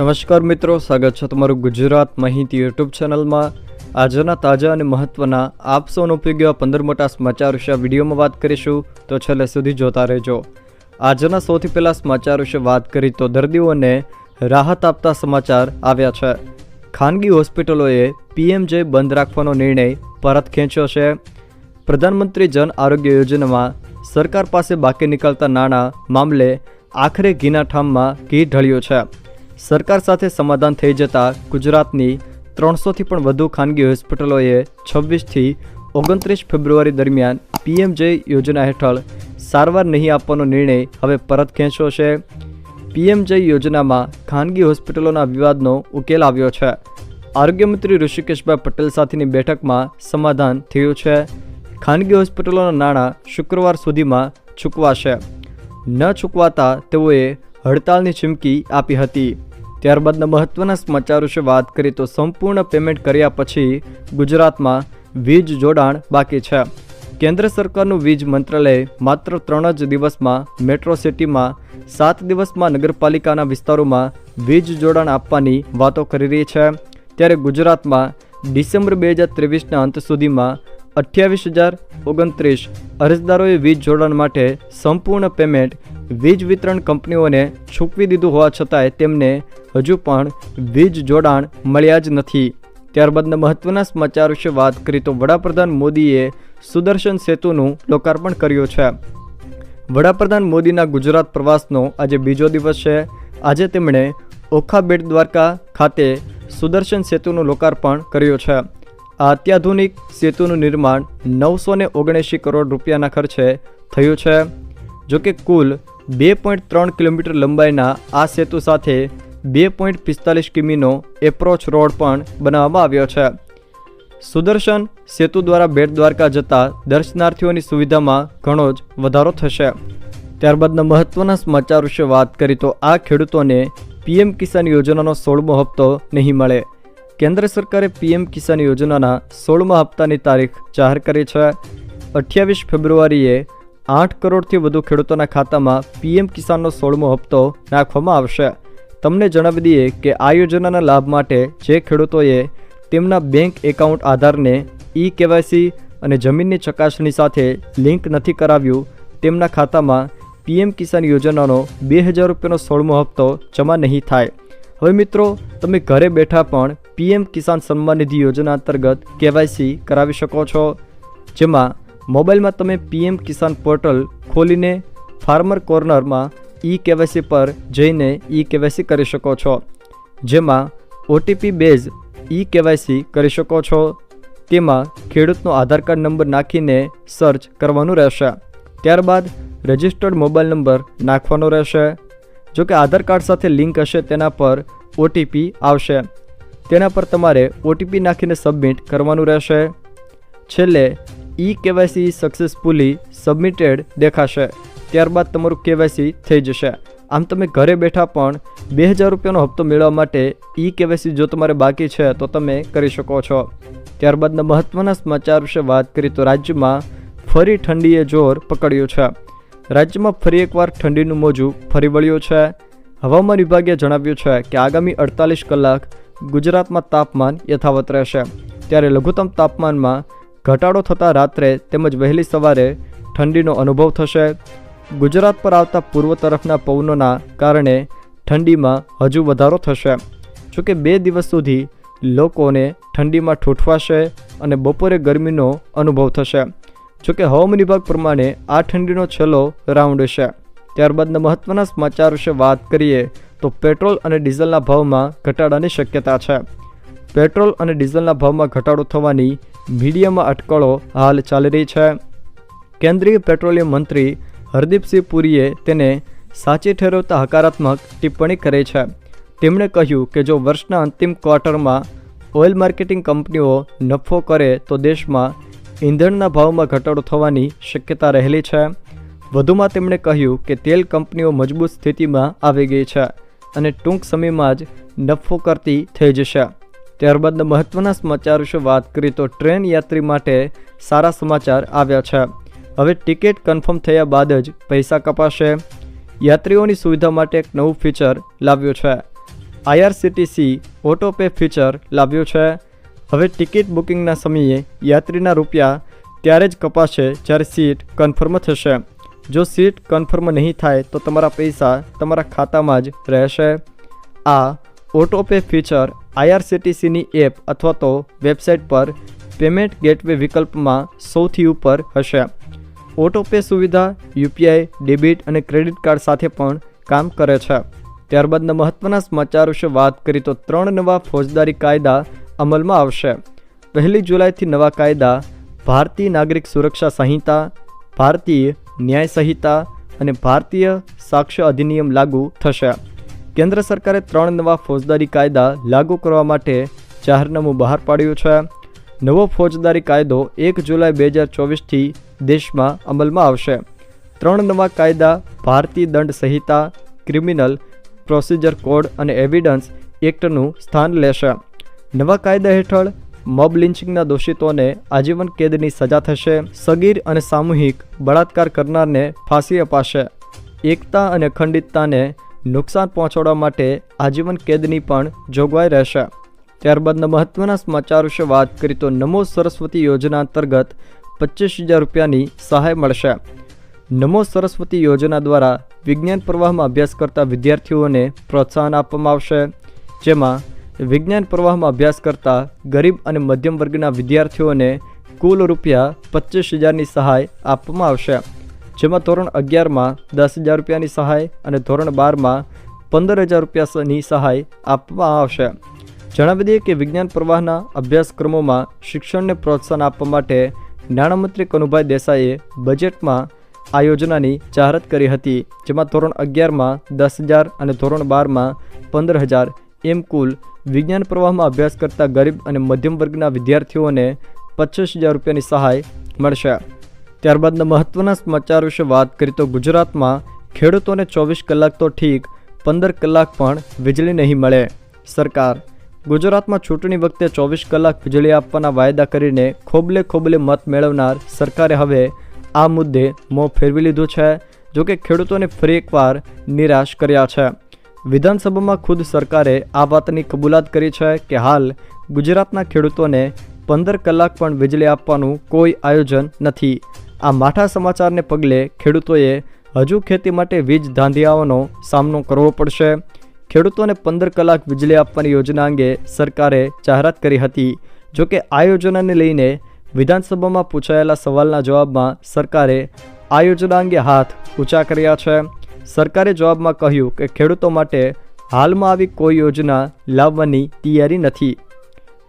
નમસ્કાર મિત્રો, સ્વાગત છે તમારું ગુજરાત માહિતી યુટ્યુબ ચેનલમાં. આજના તાજા અને મહત્વના આપ સૌનો ઉપયોગી એવા પંદર મોટા સમાચાર વિશે વિડીયોમાં વાત કરીશું, તો છેલ્લે સુધી જોતા રહેજો. આજના સૌથી પહેલાં સમાચાર વિશે વાત કરી તો દર્દીઓને રાહત આપતા સમાચાર આવ્યા છે. ખાનગી હોસ્પિટલોએ પીએમજે બંધ રાખવાનો નિર્ણય પરત ખેંચ્યો છે. પ્રધાનમંત્રી જન આરોગ્ય યોજનામાં સરકાર પાસે બાકી નીકળતા નાણાં મામલે આખરે ઘીના ઠામમાં ઘી ઢળ્યું છે. સરકાર સાથે સમાધાન થઈ જતાં ગુજરાતની ત્રણસોથી પણ વધુ ખાનગી હોસ્પિટલોએ છવ્વીસથી ઓગણત્રીસ ફેબ્રુઆરી દરમિયાન પીએમજે યોજના હેઠળ સારવાર નહીં આપવાનો નિર્ણય હવે પરત ખેંચ્યો છે. પીએમજે યોજનામાં ખાનગી હોસ્પિટલોના વિવાદનો ઉકેલ આવ્યો છે. આરોગ્યમંત્રી ઋષિકેશભાઈ પટેલ સાથેની બેઠકમાં સમાધાન થયું છે. ખાનગી હોસ્પિટલોના નાણાં શુક્રવાર સુધીમાં ચૂકવાશે. ન ચૂકવાતા તેઓએ હડતાલની ચીમકી આપી હતી. ત્યારબાદના મહત્વના સમાચાર વિશે વાત કરીએ તો સંપૂર્ણ પેમેન્ટ કર્યા પછી ગુજરાતમાં વીજ જોડાણ બાકી છે. કેન્દ્ર સરકારનું વીજ મંત્રાલય માત્ર ત્રણ જ દિવસમાં મેટ્રો સિટીમાં, સાત દિવસમાં નગરપાલિકાના વિસ્તારોમાં વીજ જોડાણ આપવાની વાતો કરી રહી છે. ત્યારે ગુજરાતમાં ડિસેમ્બર બે હજાર ત્રેવીસના અંત સુધીમાં અઠ્યાવીસ હજાર ઓગણત્રીસ અરજદારોએ વીજ જોડાણ માટે સંપૂર્ણ પેમેન્ટ વીજ વિતરણ કંપનીઓને છૂપવી દીધું હોવા છતાંય તેમને હજુ પણ વીજ જોડાણ મળ્યા જ નથી. ત્યારબાદના મહત્વના સમાચાર વિશે વાત કરીએ તો વડાપ્રધાન મોદીએ સુદર્શન સેતુનું લોકાર્પણ કર્યું છે. વડાપ્રધાન મોદીના ગુજરાત પ્રવાસનો આજે બીજો દિવસ છે. આજે તેમણે ઓખા બેટ દ્વારકા ખાતે સુદર્શન સેતુનું લોકાર્પણ કર્યું છે. આ અત્યાધુનિક સેતુનું નિર્માણ નવસો ઓગણએંશી કરોડ રૂપિયાના ખર્ચે થયું છે. જો કે કુલ બે પોઈન્ટ ત્રણ કિલોમીટર લંબાઈના આ સેતુ સાથે બે પોઈન્ટ પિસ્તાલીસ કિમીનો એપ્રોચ રોડ પણ બનાવવામાં આવ્યો છે. સુદર્શન સેતુ દ્વારા બેટ દ્વારકા જતા દર્શનાર્થીઓની સુવિધામાં ઘણો જ વધારો થશે. ત્યારબાદના મહત્વના સમાચાર વિશે વાત કરી તો આ ખેડૂતોને પીએમ કિસાન યોજનાનો સોળમો હપ્તો નહીં મળે. કેન્દ્ર સરકારે પીએમ કિસાન યોજનાના સોળમા હપ્તાની તારીખ જાહેર કરી છે. અઠ્યાવીસ ફેબ્રુઆરીએ આઠ કરોડથી વધુ ખેડૂતોના ખાતામાં પીએમ કિસાનનો સોળમો હપ્તો નાખવામાં આવશે. તમને જણાવી દઈએ કે આ યોજનાના લાભ માટે જે ખેડૂતોએ તેમના બેંક એકાઉન્ટ આધારને ઈ કેવાયસી અને જમીનની ચકાસણી સાથે લિંક નથી કરાવ્યું, તેમના ખાતામાં પીએમ કિસાન યોજનાનો બે હજાર રૂપિયાનો સોળમો હપ્તો જમા નહીં થાય. હવે મિત્રો, તમે ઘરે બેઠા પણ પીએમ કિસાન સન્માન નિધિ યોજના અંતર્ગત કેવાયસી કરાવી શકો છો, જેમાં મોબાઈલમાં તમે પીએમ કિસાન પોર્ટલ ખોલીને ફાર્મર કોર્નરમાં ઈ કેવાયસી પર જઈને ઈ કેવાયસી કરી શકો છો. જેમાં ઓટીપી બેઝ ઈ કેવાયસી કરી શકો છો. તેમાં ખેડૂતનો આધાર કાર્ડ નંબર નાખીને સર્ચ કરવાનું રહેશે. ત્યારબાદ રજિસ્ટર્ડ મોબાઈલ નંબર નાખવાનો રહેશે. જો કે આધાર કાર્ડ સાથે લિંક હશે તેના પર ઓટીપી આવશે. તેના પર તમારે ઓટીપી નાખીને સબમિટ કરવાનું રહેશે. છેલ્લે ઈ કેવાયસી સક્સેસફુલી સબમિટેડ દેખાશે. ત્યારબાદ તમારું કેવાયસી થઈ જશે. આમ તમે ઘરે બેઠા પણ બે હજાર રૂપિયાનો હપ્તો મેળવવા માટે ઈ કેવાયસી જો તમારે બાકી છે તો તમે કરી શકો છો. ત્યારબાદના મહત્ત્વના સમાચાર વિશે વાત કરીએ તો રાજ્યમાં ફરી ઠંડીએ જોર પકડ્યું છે. રાજ્યમાં ફરી એકવાર ઠંડીનું મોજું ફરી વળ્યું છે. હવામાન વિભાગે જણાવ્યું છે કે આગામી અડતાલીસ કલાક ગુજરાતમાં તાપમાન યથાવત રહેશે. ત્યારે લઘુત્તમ તાપમાનમાં ઘટાડો થતાં રાત્રે તેમજ વહેલી સવારે ઠંડીનો અનુભવ થશે. ગુજરાત પર આવતા પૂર્વ તરફના પવનોના કારણે ઠંડીમાં હજુ વધારો થશે. જોકે બે દિવસ સુધી લોકોને ઠંડીમાં ઠૂઠવાશે અને બપોરે ગરમીનો અનુભવ થશે. જોકે હવામાન વિભાગ પ્રમાણે આ ઠંડીનો છેલ્લો રાઉન્ડ છે ત્યારબાદના મહત્ત્વના સમાચાર વિશે વાત કરીએ તો પેટ્રોલ અને ડીઝલના ભાવમાં ઘટાડાની શક્યતા છે. પેટ્રોલ અને ડીઝલના ભાવમાં ઘટાડો થવાની મીડિયામાં અટકળો હાલ ચાલી રહી છે. કેન્દ્રીય પેટ્રોલિયમ મંત્રી હરદીપસિંહ પુરીએ તેને સાચી ઠેરવતા હકારાત્મક ટિપ્પણી કરી છે. તેમણે કહ્યું કે જો વર્ષના અંતિમ ક્વાર્ટરમાં ઓઇલ માર્કેટિંગ કંપનીઓ નફો કરે તો દેશમાં ઈંધણના ભાવમાં ઘટાડો થવાની શક્યતા રહેલી છે. વધુમાં તેમણે કહ્યું કે તેલ કંપનીઓ મજબૂત સ્થિતિમાં આવી ગઈ છે અને ટૂંક સમયમાં જ નફો કરતી થઈ જશે. ત્યારબાદના મહત્વના સમાચાર વિશે વાત કરીએ તો ટ્રેન યાત્રી માટે સારા સમાચાર આવ્યા છે. હવે ટિકિટ કન્ફર્મ થયા બાદ જ પૈસા કપાશે. યાત્રીઓની સુવિધા માટે એક નવું ફીચર લાવ્યું છે. આઈઆરસીટીસી ઓટો પે ફીચર લાવ્યું છે. હવે ટિકિટ બુકિંગના સમયે યાત્રીના રૂપિયા ત્યારે જ કપાશે જ્યારે સીટ કન્ફર્મ થશે. જો સીટ કન્ફર્મ નહીં થાય તો તમારા પૈસા તમારા ખાતામાં જ રહેશે. આ ઓટો પે ફીચર, આઈઆરસીટીસીની એપ અથવા તો વેબસાઇટ પર પેમેન્ટ ગેટવે વિકલ્પમાં સૌથી ઉપર હશે. ઓટોપે સુવિધા, યુપીઆઈ, ડેબિટ અને ક્રેડિટ કાર્ડ સાથે પણ કામ કરે છે. ત્યારબાદના મહત્ત્વના સમાચાર વિશે વાત કરીએ તો ત્રણ નવા ફોજદારી કાયદા અમલમાં આવશે. પહેલી જુલાઈથી નવા કાયદા, ભારતીય નાગરિક સુરક્ષા સંહિતા, ભારતીય ન્યાય સંહિતા અને ભારતીય સાક્ષ્ય અધિનિયમ લાગુ થશે. કેન્દ્ર સરકારે ત્રણ નવા ફોજદારી કાયદા લાગુ કરવા માટે જાહેરનામું બહાર પાડ્યું છે. નવો ફોજદારી કાયદો એક જુલાઈ બે હજાર ચોવીસથી દેશમાં અમલમાં આવશે. ત્રણ નવા કાયદા, ભારતીય દંડ સંહિતા, ક્રિમિનલ પ્રોસિજર કોડ અને એવિડન્સ એક્ટનું સ્થાન લેશે. નવા કાયદા હેઠળ મબ લિન્ચિંગના દોષિતોને આજીવન કેદની સજા થશે. સગીર અને સામૂહિક બળાત્કાર કરનારને ફાંસી અપાશે. એકતા અને અખંડિતતાને નુકસાન પહોંચાડવા માટે આજીવન કેદની પણ જોગવાઈ રહેશે. ત્યારબાદના મહત્ત્વના સમાચાર વિશે વાત કરીએ તો નમો સરસ્વતી યોજના અંતર્ગત પચીસ હજાર રૂપિયાની સહાય મળશે. નમો સરસ્વતી યોજના દ્વારા વિજ્ઞાન પ્રવાહમાં અભ્યાસ કરતા વિદ્યાર્થીઓને પ્રોત્સાહન આપવામાં આવશે. જેમાં વિજ્ઞાન પ્રવાહમાં અભ્યાસ કરતા ગરીબ અને મધ્યમ વર્ગના વિદ્યાર્થીઓને કુલ રૂપિયા પચીસ હજારની સહાય આપવામાં આવશે. જેમાં ધોરણ અગિયારમાં દસ હજાર રૂપિયાની સહાય અને ધોરણ બારમાં પંદર હજાર રૂપિયાની સહાય આપવામાં આવશે. જણાવી દઈએ કે વિજ્ઞાન પ્રવાહના અભ્યાસક્રમોમાં શિક્ષણને પ્રોત્સાહન આપવા માટે નાણામંત્રી કનુભાઈ દેસાઈએ બજેટમાં આ યોજનાની જાહેરાત કરી હતી, જેમાં ધોરણ અગિયારમાં દસ હજાર અને ધોરણ બારમાં પંદર હજાર એમ કુલ વિજ્ઞાન પ્રવાહમાં અભ્યાસ કરતા ગરીબ અને મધ્યમ વર્ગના વિદ્યાર્થીઓને પચીસ હજાર રૂપિયાની સહાય મળશે. ત્યારબાદના મહત્ત્વના સમાચાર વિશે વાત કરીએ તો ગુજરાતમાં ખેડૂતોને ચોવીસ કલાક તો ઠીક, પંદર કલાક પણ વીજળી નહીં મળે. સરકાર, ગુજરાતમાં ચૂંટણી વખતે ચોવીસ કલાક વીજળી આપવાના વાયદા કરીને ખોબલે ખોબલે મત મેળવનાર સરકારે હવે આ મુદ્દે મોં ફેરવી લીધું છે જોકે ખેડૂતોને ફરી એકવાર નિરાશ કર્યા છે. વિધાનસભામાં ખુદ સરકારે આ વાતની કબૂલાત કરી છે કે હાલ ગુજરાતના ખેડૂતોને પંદર કલાક પણ વીજળી આપવાનું કોઈ આયોજન નથી. આ માઠા સમાચારને પગલે ખેડૂતોએ હજુ ખેતી માટે વીજ ધાંધિયાઓનો સામનો કરવો પડશે. ખેડૂતોને પંદર કલાક વીજળી આપવાની યોજના અંગે સરકારે જાહેરાત કરી હતી. જોકે આ યોજનાને લઈને વિધાનસભામાં પૂછાયેલા સવાલના જવાબમાં સરકારે આ યોજના અંગે હાથ ઊંચા કર્યા છે. સરકારે જવાબમાં કહ્યું કે ખેડૂતો માટે હાલમાં આવી કોઈ યોજના લાવવાની તૈયારી નથી.